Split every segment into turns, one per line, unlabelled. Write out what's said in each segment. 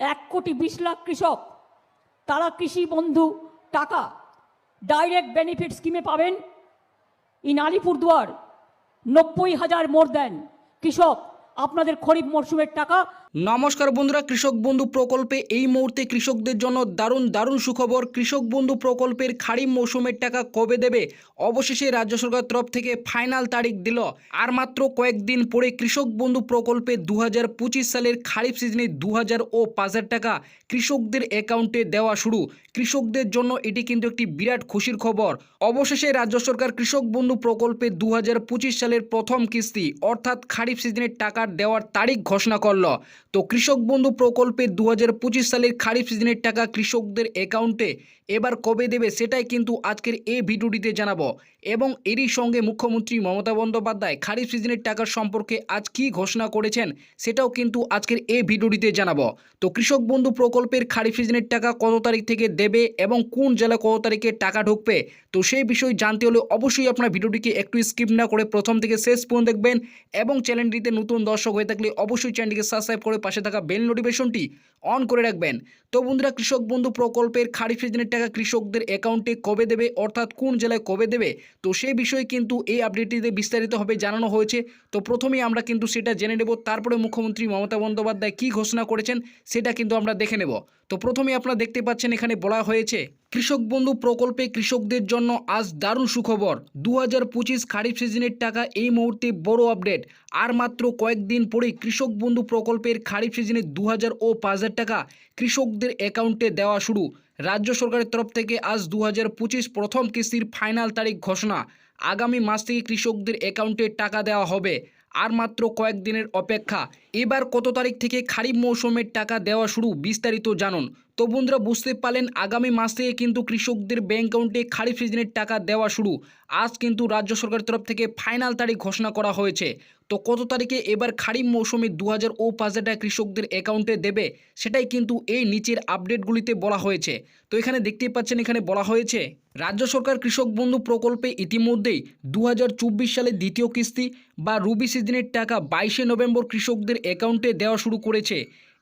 এক কোটি বিশ লাখ কৃষক। তারা কৃষি বন্ধু, টাকা ডাইরেক্ট বেনিফিট স্কিমে পাবেন। ইন আলিপুরদুয়ার নব্বই হাজার মোর দেন কৃষক। আপনাদের খরিফ মরশুমের টাকা।
নমস্কার বন্ধুরা, কৃষক বন্ধু প্রকল্পে এই মুহূর্তে কৃষকদের জন্য দারুণ দারুণ সুখবর। কৃষক বন্ধু প্রকল্পের খারিফ মৌসুমের টাকা কবে দেবে? অবশেষে রাজ্য সরকার তরফ থেকে ফাইনাল তারিখ দিল। আর মাত্র কয়েকদিন পরে কৃষক বন্ধু প্রকল্পে দু হাজার পঁচিশ সালের খারিফ সিজনে দু হাজার ও পাঁচ হাজার টাকা কৃষকদের অ্যাকাউন্টে দেওয়া শুরু। কৃষকদের জন্য এটি কিন্তু একটি বিরাট খুশির খবর। অবশেষে রাজ্য সরকার কৃষক বন্ধু প্রকল্পে দু হাজার পঁচিশ সালের প্রথম কিস্তি, অর্থাৎ খারিফ সিজনের টাকা দেওয়ার তারিখ ঘোষণা করল। তো কৃষক বন্ধু প্রকল্পে দু হাজার সালের খারিফ সিজনের টাকা কৃষকদের অ্যাকাউন্টে এবার কবে দেবে সেটাই কিন্তু আজকের এই ভিডিওটিতে জানাব। এবং এরই সঙ্গে মুখ্যমন্ত্রী মমতা বন্দ্যোপাধ্যায় খারিফ সিজনের টাকার সম্পর্কে আজ কী ঘোষণা করেছেন সেটাও কিন্তু আজকের এই ভিডিওটিতে জানাব। তো কৃষক বন্ধু প্রকল্পের খারিফ সিজনের টাকা কত তারিখ থেকে দেবে এবং কোন জেলা কত তারিখে টাকা ঢুকবে? তো সেই বিষয় জানতে হলে অবশ্যই আপনার ভিডিওটিকে একটু স্কিপ না করে প্রথম থেকে শেষ পর্যন্ত দেখবেন এবং চ্যানেলটিতে নতুন দর্শক হয়ে থাকলে অবশ্যই চ্যানেলটিকে সাবস্ক্রাইব করে পাশে থাকা বেল নোটিফিকেশনটি অন করে রাখবেন। তো বন্ধুরা, কৃষক বন্ধু প্রকল্পের খারিফ সিজনের টাকা কৃষকদের অ্যাকাউন্টে কবে দেবে, অর্থাৎ কোন জেলায় কবে দেবে, তো সেই বিষয়ে কিন্তু এই আপডেটটিতে বিস্তারিতভাবে জানানো হয়েছে। তো প্রথমেই আমরা কিন্তু সেটা জেনে নেব, তারপরে মুখ্যমন্ত্রী মমতা বন্দ্যোপাধ্যায় কী ঘোষণা করেছেন, সেটা কিন্তু আমরা দেখে নেব। তো প্রথমেই আপনারা দেখতে পাচ্ছেন এখানে বলা হয়েছে কৃষক বন্ধু প্রকল্পে কৃষকদের জন্য আজ দারুণ সুখবর। দু হাজার পঁচিশ খারিফ সিজনের টাকা এই মুহূর্তে বড় আপডেট। আর মাত্র কয়েকদিন পরেই কৃষক বন্ধু প্রকল্পের খারিফ সিজনে দু হাজার ও পাঁচ হাজার টাকা কৃষকদের অ্যাকাউন্টে দেওয়া শুরু। রাজ্য সরকারের তরফ থেকে আজ দু হাজার পঁচিশ প্রথম কিস্তির ফাইনাল তারিখ ঘোষণা। আগামী মাস থেকে কৃষকদের অ্যাকাউন্টে টাকা দেওয়া হবে। আর মাত্র কয়েকদিনের অপেক্ষা। এবার কত তারিখ থেকে খারিফ মৌসুমের টাকা দেওয়া শুরু, বিস্তারিত জানুন। তো বন্ধুরা, বুঝতে পারলেন, আগামী মাস থেকে কিন্তু কৃষকদের ব্যাঙ্ক অ্যাকাউন্টে খারিফ সিজনের টাকা দেওয়া শুরু। আজ কিন্তু রাজ্য সরকারের তরফ থেকে ফাইনাল তারিখ ঘোষণা করা হয়েছে। তো কত তারিখে এবার খারিফ মৌসুমে দু হাজার ও পাঁচ হাজার কৃষকদের অ্যাকাউন্টে দেবে? সেটাই কিন্তু এই নিচের আপডেটগুলিতে বলা হয়েছে। তো এখানে দেখতেই পাচ্ছেন, এখানে বলা হয়েছে, রাজ্য সরকার কৃষক বন্ধু প্রকল্পে ইতিমধ্যেই দু হাজার সালে দ্বিতীয় কিস্তি বা রুবি সিজনের টাকা বাইশে নভেম্বর কৃষকদের অ্যাকাউন্টে দেওয়া শুরু করেছে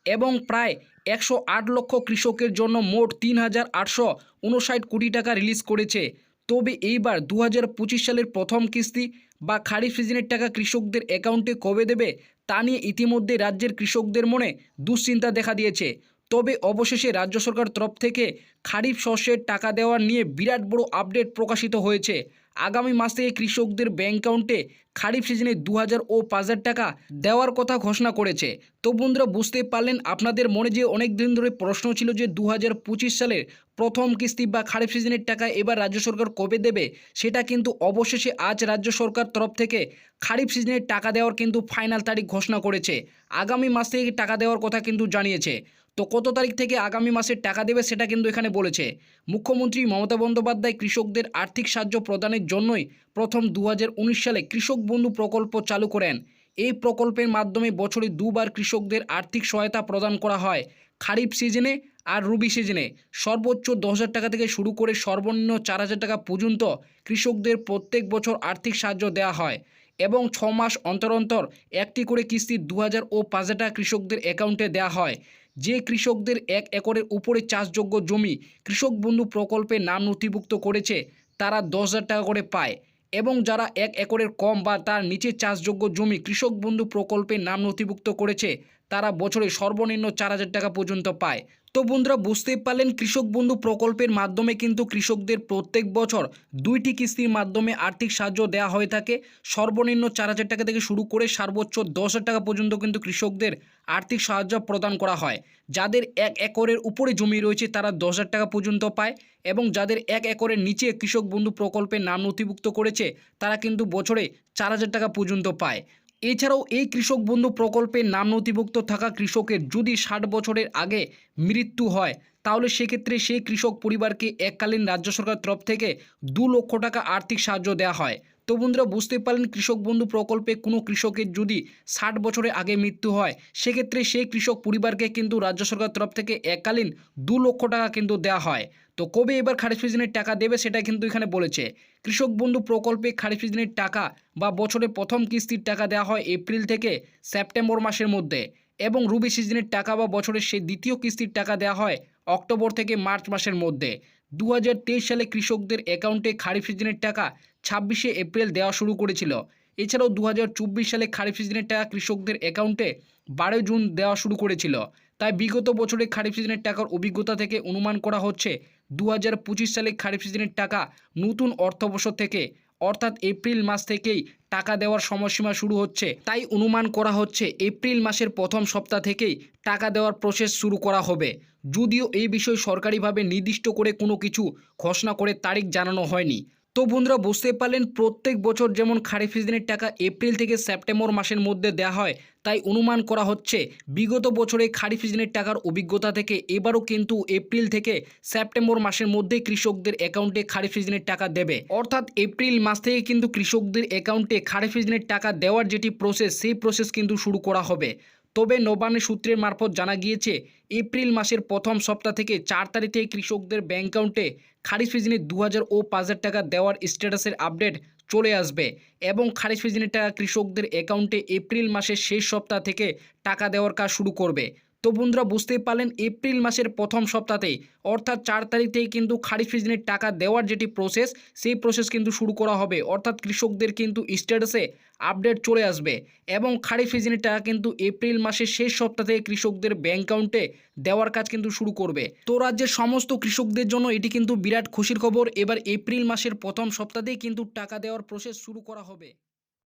এবং প্রায় একশো আট লক্ষ কৃষকের জন্য মোট তিন হাজার আটশো উনষাট কোটি টাকা রিলিজ করেছে। তবে এইবার দু হাজার পঁচিশ সালের প্রথম কিস্তি বা খারিফ সিজনের টাকা কৃষকদের অ্যাকাউন্টে কবে দেবে, তা নিয়ে ইতিমধ্যে রাজ্যের কৃষকদের মনে দুশ্চিন্তা দেখা দিয়েছে। তবে অবশেষে রাজ্য সরকার তরফ থেকে খারিফ শস্যের টাকা দেওয়া নিয়ে বিরাট বড় আপডেট প্রকাশিত হয়েছে। আগামী মাস থেকে কৃষকদের ব্যাঙ্ক অ্যাকাউন্টে খারিফ সিজনে দু হাজার ও পাঁচ হাজার টাকা দেওয়ার কথা ঘোষণা করেছে। তো বন্ধুরা, বুঝতে পারলেন আপনাদের মনে যে অনেক দিন ধরে প্রশ্ন ছিল যে দু হাজার পঁচিশ সালের প্রথম কিস্তি বা খারিফ সিজনের টাকা এবার রাজ্য সরকার কবে দেবে, সেটা কিন্তু অবশেষে আজ রাজ্য সরকার তরফ থেকে খারিফ সিজনের টাকা দেওয়ার কিন্তু ফাইনাল তারিখ ঘোষণা করেছে। আগামী মাস থেকে টাকা দেওয়ার কথা কিন্তু জানিয়েছে। তো কত তারিখ থেকে আগামী মাসের টাকা দেবে সেটা কিন্তু এখানে বলেছে। মুখ্যমন্ত্রী মমতা বন্দ্যোপাধ্যায় কৃষকদের আর্থিক সাহায্য প্রদানের জন্যই প্রথম দু হাজার উনিশ সালে কৃষক বন্ধু প্রকল্প চালু করেন। এই প্রকল্পের মাধ্যমে বছরে দুবার কৃষকদের আর্থিক সহায়তা প্রদান করা হয়। খারিফ সিজনে আর রবি সিজনে। সর্বোচ্চ দশ টাকা থেকে শুরু করে সর্বনিম্ন চার হাজার টাকা পর্যন্ত কৃষকদের প্রত্যেক বছর আর্থিক সাহায্য দেওয়া হয় এবং ছ মাস অন্তর অন্তর একটি করে কিস্তি দু হাজার ও পাঁচ হাজার টাকা কৃষকদের অ্যাকাউন্টে দেওয়া হয়। যে কৃষকদের এক একরের উপরে চাষযোগ্য জমি কৃষক বন্ধু প্রকল্পে নাম নথিভুক্ত করেছে, তারা দশ টাকা করে পায় এবং যারা এক একরের কম বা তার নিচে চাষযোগ্য জমি কৃষক বন্ধু প্রকল্পে নাম নথিভুক্ত করেছে, তারা বছরে সর্বনিম্ন চার হাজার টাকা পর্যন্ত পায়। তো বন্ধুরা বুঝতেই পারলেন কৃষক বন্ধু প্রকল্পের মাধ্যমে কিন্তু কৃষকদের প্রত্যেক বছর দুইটি কিস্তির মাধ্যমে আর্থিক সাহায্য দেওয়া হয়ে থাকে। সর্বনিম্ন চার হাজার টাকা থেকে শুরু করে সর্বোচ্চ দশ হাজার টাকা পর্যন্ত কিন্তু কৃষকদের আর্থিক সাহায্য প্রদান করা হয়। যাদের এক একরের উপরে জমি রয়েছে তারা দশ হাজার টাকা পর্যন্ত পায় এবং যাদের এক একরের নিচে কৃষক বন্ধু প্রকল্পে নাম নথিভুক্ত করেছে তারা কিন্তু বছরে চার হাজার টাকা পর্যন্ত পায়। এছাড়াও এই কৃষক বন্ধু প্রকল্পে নাম নথিভুক্ত থাকা কৃষকের যদি ষাট বছরের আগে মৃত্যু হয়, তাহলে সেক্ষেত্রে সেই কৃষক পরিবারকে এককালীন রাজ্য সরকার তরফ থেকে দু লক্ষ টাকা আর্থিক সাহায্য দেওয়া হয়। তো বন্ধুরা বুঝতে পারলেন কৃষক বন্ধু প্রকল্পে কোনো কৃষকের যদি ষাট বছরের আগে মৃত্যু হয়, সেক্ষেত্রে সেই কৃষক পরিবারকে কিন্তু রাজ্য সরকার তরফ থেকে এককালীন দু লক্ষ টাকা কিন্তু দেওয়া হয়। তো কবে এবার খারিফ সিজনের টাকা দেবে সেটা কিন্তু এখানে বলেছে। কৃষক বন্ধু প্রকল্পে খারিফ সিজনের টাকা বা বছরে প্রথম কিস্তির টাকা দেওয়া হয় এপ্রিল থেকে সেপ্টেম্বর মাসের মধ্যে এবং রুবি সিজনের টাকা বা বছরের সেই দ্বিতীয় কিস্তির টাকা দেওয়া হয় অক্টোবর থেকে মার্চ মাসের মধ্যে। দু হাজার তেইশ সালে কৃষকদের অ্যাকাউন্টে খারিফ সিজনের টাকা ছাব্বিশে এপ্রিল দেওয়া শুরু করেছিল। এছাড়াও দু হাজার চব্বিশ সালে খারিফ সিজনের টাকা কৃষকদের অ্যাকাউন্টে বারোই জুন দেওয়া শুরু করেছিল। তাই বিগত বছরে খারিফ সিজনের টাকার অভিজ্ঞতা থেকে অনুমান করা হচ্ছে দু হাজার পঁচিশ সালে খারিফ সিজনের টাকা নতুন অর্থবর্ষ থেকে, অর্থাৎ এপ্রিল মাস থেকেই টাকা দেওয়ার সময়সীমা শুরু হচ্ছে। তাই অনুমান করা হচ্ছে এপ্রিল মাসের প্রথম সপ্তাহ থেকেই টাকা দেওয়ার প্রসেস শুরু করা হবে। যদিও এই বিষয়ে সরকারিভাবে নির্দিষ্ট করে কোনো কিছু ঘোষণা করে তারিখ জানানো হয়নি। তো বন্ধুরা বুঝতে পারলেন, প্রত্যেক বছর যেমন খারিফ সিজনের টাকা এপ্রিল থেকে সেপ্টেম্বর মাসের মধ্যে দেওয়া হয়, তাই অনুমান করা হচ্ছে বিগত বছরে খারিফ সিজনের টাকার অভিজ্ঞতা থেকে এবারও কিন্তু এপ্রিল থেকে সেপ্টেম্বর মাসের মধ্যে কৃষকদের অ্যাকাউন্টে খারিফ সিজনের টাকা দেবে। অর্থাৎ এপ্রিল মাস থেকে কিন্তু কৃষকদের অ্যাকাউন্টে খারিফ সিজনের টাকা দেওয়ার যেটি প্রসেস সেই প্রসেস কিন্তু শুরু করা হবে। তবে নবান্ন সূত্রের মারফত জানা গিয়েছে, এপ্রিল মাসের প্রথম সপ্তাহ থেকে চার তারিখে কৃষকদের ব্যাঙ্ক অ্যাকাউন্টে খারিফ সিজনে দু হাজার ও পাঁচ হাজার টাকা দেওয়ার স্ট্যাটাসের আপডেট চলে আসবে এবং খারিফ সিজনের টাকা কৃষকদের অ্যাকাউন্টে এপ্রিল মাসের শেষ সপ্তাহ থেকে টাকা দেওয়ার কাজ শুরু করবে। তো বন্ধুরা বুঝতেই পারলেন এপ্রিল মাসের প্রথম সপ্তাহতেই অর্থাৎ চার তারিখ থেকে কিন্তু খারিফ সিজনের টাকা দেওয়ার যেটি প্রসেস সেই প্রসেস কিন্তু শুরু করা হবে। অর্থাৎ কৃষকদের কিন্তু স্ট্যাটাসে আপডেট চলে আসবে। এবং খারিফ সিজনের টাকা কিন্তু এপ্রিল মাসের শেষ সপ্তাহ থেকে কৃষকদের ব্যাংক অ্যাকাউন্টে দেওয়ার কাজ কিন্তু শুরু করবে। তো রাজ্যের সমস্ত কৃষকদের জন্য এটি কিন্তু বিরাট খুশির খবর। এবার এপ্রিল মাসের প্রথম সপ্তাহতেই কিন্তু টাকা দেওয়ার প্রসেস শুরু করা হবে।